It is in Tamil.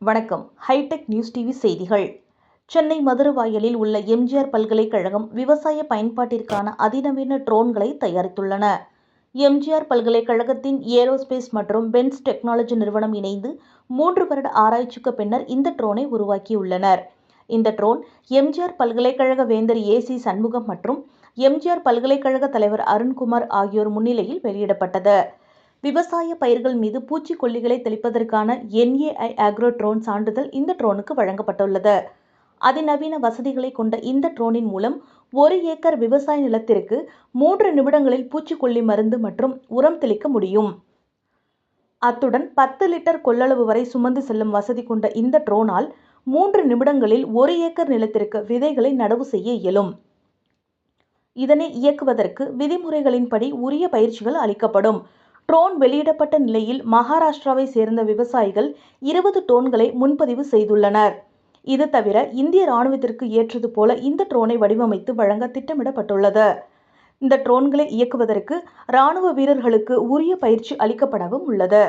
வணக்கம். ஹைடெக் நியூஸ் டிவி செய்திகள். சென்னை மதுரவாயலில் உள்ள எம்ஜிஆர் பல்கலைக்கழகம் விவசாய பயன்பாட்டிற்கான அதிநவீன ட்ரோன்களை தயாரித்துள்ளன. எம்ஜிஆர் பல்கலைக்கழகத்தின் ஏரோஸ்பேஸ் மற்றும் பென்ஸ் டெக்னாலஜி நிறுவனம் இணைந்து மூன்று வருட ஆராய்ச்சிக்கு பின்னர் இந்த ட்ரோனை உருவாக்கியுள்ளனர். இந்த ட்ரோன் எம்ஜிஆர் பல்கலைக்கழக வேந்தர் ஏ சி சண்முகம் மற்றும் எம்ஜிஆர் பல்கலைக்கழக தலைவர் அருண்குமார் ஆகியோர் முன்னிலையில் வெளியிடப்பட்டது. விவசாய பயிர்கள் மீது பூச்சிக்கொல்லிகளை தெளிப்பதற்கான என்ஏஐ ஆக்ரோ ட்ரோன் சான்றிதழ் இந்த ட்ரோனுக்கு வழங்கப்பட்டுள்ளது. அதிநவீன வசதிகளை கொண்ட இந்த ட்ரோனின் மூலம் ஒரு ஏக்கர் விவசாய நிலத்திற்கு மூன்று நிமிடங்களில் பூச்சிக்கொல்லி மருந்து மற்றும் உரம் தெளிக்க முடியும். அத்துடன் பத்து லிட்டர் கொள்ளளவு வரை சுமந்து செல்லும் வசதி கொண்ட இந்த ட்ரோனால் மூன்று நிமிடங்களில் ஒரு ஏக்கர் நிலத்திற்கு விதைகளை நடவு செய்ய இயலும். இதனை இயக்குவதற்கு விதிமுறைகளின்படி உரிய பயிற்சிகள் அளிக்கப்படும். ட்ரோன் வெளியிடப்பட்ட நிலையில் மகாராஷ்டிராவை சேர்ந்த விவசாயிகள் இருபது டோன்களை முன்பதிவு செய்துள்ளனர். இது தவிர இந்திய ராணுவத்திற்கு ஏற்றது போல இந்த ட்ரோனை வடிவமைத்து வழங்க திட்டமிடப்பட்டுள்ளது. இந்த ட்ரோன்களை இயக்குவதற்கு ராணுவ வீரர்களுக்கு உரிய பயிற்சி அளிக்கப்படவும் உள்ளது.